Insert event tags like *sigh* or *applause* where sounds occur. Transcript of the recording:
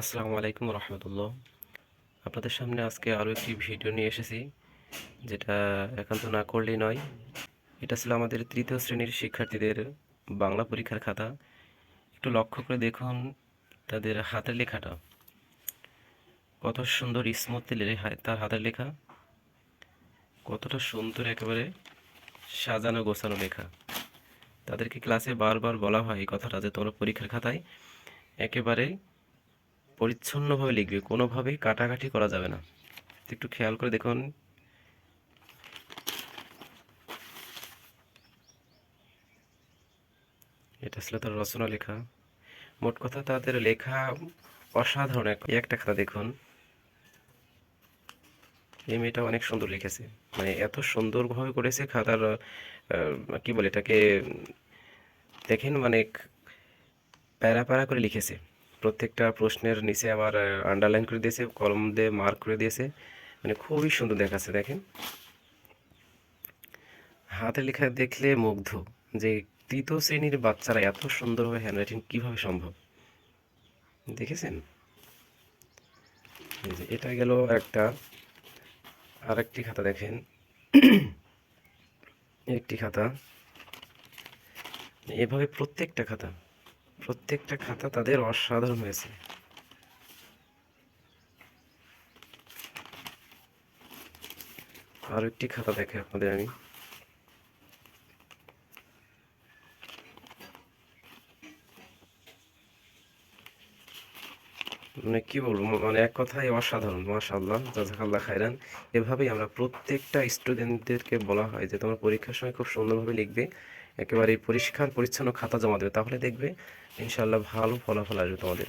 আসসালামু আলাইকুম রহমতুল্লাহ। আপনাদের সামনে আজকে আরও একটি ভিডিও নিয়ে এসেছি, যেটা একান্ত না করলেই নয়। এটা ছিল আমাদের তৃতীয় শ্রেণির শিক্ষার্থীদের বাংলা পরীক্ষার খাতা। একটু লক্ষ্য করে দেখুন তাদের হাতের লেখাটা। কত সুন্দর স্মুথলি তার হাতের লেখা। কতটা সুন্দর একেবারে সাজানো গোছানো লেখা। তাদেরকে ক্লাসে বারবার বলা হয় এই কথাটা যে তোমরা পরীক্ষার খাতায় একেবারে পরিচ্ছন্নভাবে লিখবে, কোনোভাবেই কাটাকাটি করা যাবে না। একটু খেয়াল করে দেখুন। এটা ছিল তার রচনা লেখা। মোট কথা তাদের লেখা অসাধারণ এক একটা খাতা দেখুন। এই মেয়েটা অনেক সুন্দর লিখেছে। মানে এত সুন্দরভাবে করেছে খাতার কি বলে এটাকে, দেখেন মানে প্যারা প্যারা করে লিখেছে। প্রত্যেকটা প্রশ্নের নিচে আবার আন্ডারলাইন করে দিয়েছে কলম দিয়ে মার্ক করে দিয়েছে। মানে খুবই সুন্দর দেখাচ্ছে, দেখেন। হাতে লেখা দেখলে মুগ্ধ যে তৃতীয় শ্রেণির বাচ্চারা এত সুন্দরভাবে হ্যান্ডরাইটিং কীভাবে সম্ভব? দেখেছেন? এটা গেল একটা, আরেকটি খাতা, দেখেন। *clears throat* একটি খাতা। এভাবে প্রত্যেকটা খাতা প্রত্যেকটা খাতা তাদের অসাধারণ হয়েছে। আরও একটি খাতা দেখে আপনাদের আমি। মানে কি বলব মানে এক কথায় অসাধারণ মাসাল্লাহ জাজাকাল্লাহ খাইরান এভাবেই আমরা প্রত্যেকটা স্টুডেন্টদেরকে বলা হয় যে, তোমার পরীক্ষার সময় খুব সুন্দরভাবে লিখবে, একেবারে পরিষ্কার, পরিচ্ছন্ন খাতা জমা দেবে। তাহলে দেখবে ইনশাল্লাহ ভালো ফলাফল আসবে তোমাদের।